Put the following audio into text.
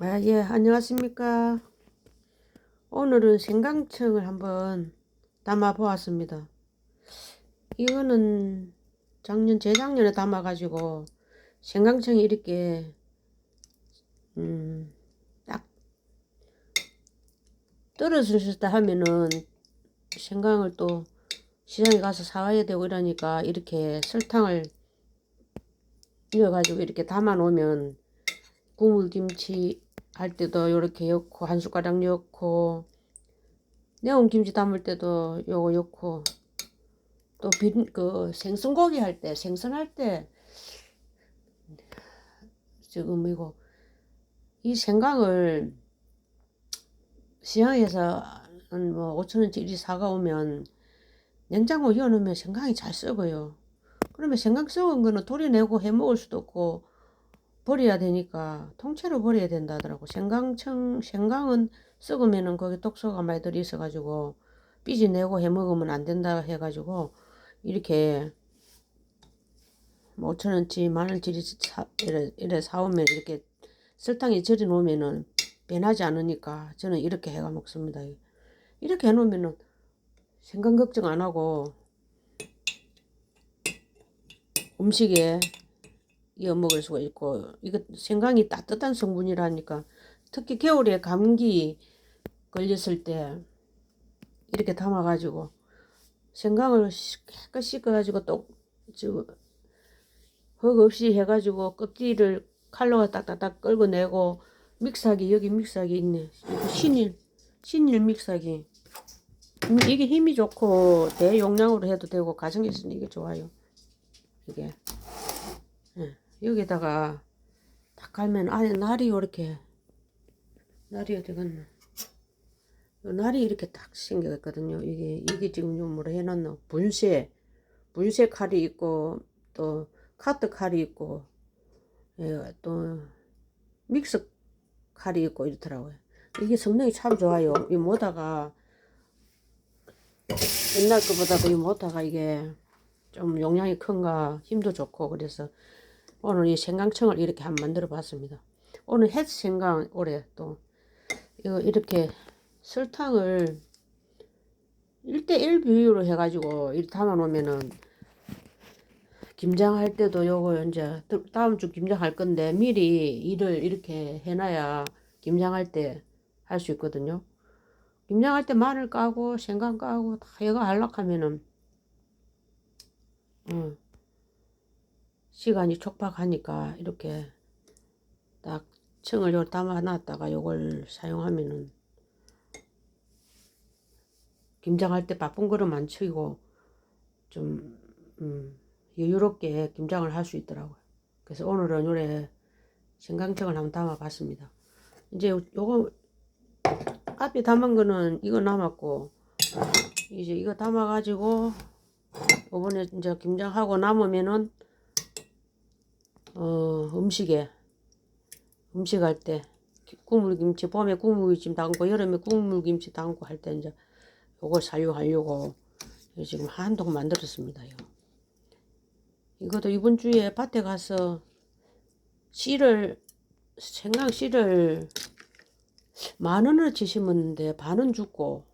아, 예, 안녕하십니까. 오늘은 생강청을 한번 담아 보았습니다. 이거는 작년, 재작년에 담아가지고 생강청이 이렇게, 음, 딱 떨어졌다 하면은 생강을 또 시장에 가서 사와야 되고 이러니까 이렇게 설탕을 넣어가지고 이렇게 담아 놓으면 국물김치 할 때도 요렇게 넣고 한 숟가락 넣고 매운 김치 담을 때도 요거 넣고 또그 생선고기 할 때 생선 할 때 지금 이거 이 생강을 시장에서 한뭐 5천원짜리 사가오면 냉장고 넣어놓으면 생강이 잘 썩어요. 그러면 생강 썩은 거는 도려내고 해 먹을 수도 없고 버려야 되니까 통째로 버려야 된다 하더라고. 생강청, 생강은 썩으면은 거기 독소가 많이 들어 있어가지고 삐지 내고 해 먹으면 안 된다 해가지고 이렇게 뭐 5천원치 만원짜리 사, 이래, 이래 사오면 이렇게 설탕에 절여 놓으면은 변하지 않으니까 저는 이렇게 해가 먹습니다. 이렇게 해 놓으면은 생강 걱정 안 하고 음식에 이어 먹을 수가 있고 이거 생강이 따뜻한 성분이라니까. 특히 겨울에 감기 걸렸을 때 이렇게 담아 가지고 생강을 깨끗이 씻어 가지고 또흙 없이 해 가지고 껍질을 칼로 딱딱딱 끌고내고 믹사기 여기 믹사기 있네. 신일 신일 믹사기. 이게 힘이 좋고 대용량으로 해도 되고 가정에 쓰는 이게 좋아요. 이게. 예. 여기다가 딱 갈면 안에 날이 이렇게 날이 어디 갔나 요 날이 이렇게 딱 생겼거든요. 이게 이게 지금 요 뭐라 해놨노? 분쇄 분쇄 칼이 있고 또 카트 칼이 있고 예, 또 믹스 칼이 있고 이렇더라고요. 이게 성능이 참 좋아요. 이 모다가 옛날 거보다도 이 모다가 이게 좀 용량이 큰가 힘도 좋고 그래서 오늘 이 생강청을 이렇게 한번 만들어 봤습니다. 오늘 햇 생강 올해 또 이거 이렇게 설탕을 1대1 비율로 해가지고 이렇게 담아 놓으면은 김장할 때도 요거 이제 다음 주 김장할 건데 미리 일을 이렇게 해놔야 김장할 때 할 수 있거든요. 김장할 때 마늘 까고 생강 까고 다 이거 하려고 음, 시간이 촉박하니까 이렇게 딱 청을 요 담아 놨다가 요걸 사용하면은 김장할 때 바쁜 거를 안 치고 좀 음, 여유롭게 김장을 할 수 있더라고요. 그래서 오늘은 요래 생강청을 한번 담아 봤습니다. 이제 요거 앞에 담은 거는 이거 남았고 이제 이거 담아 가지고 이번에 이제 김장하고 남으면은 어 음식에 음식할 때 국물김치 봄에 국물김치 담고 여름에 국물김치 담고 할 때 이제 요걸 사용하려고 지금 한 통 만들었습니다. 요. 이것도 이번 주에 밭에 가서 씨를 생강 씨를 만 원을 치시면데 반은 죽고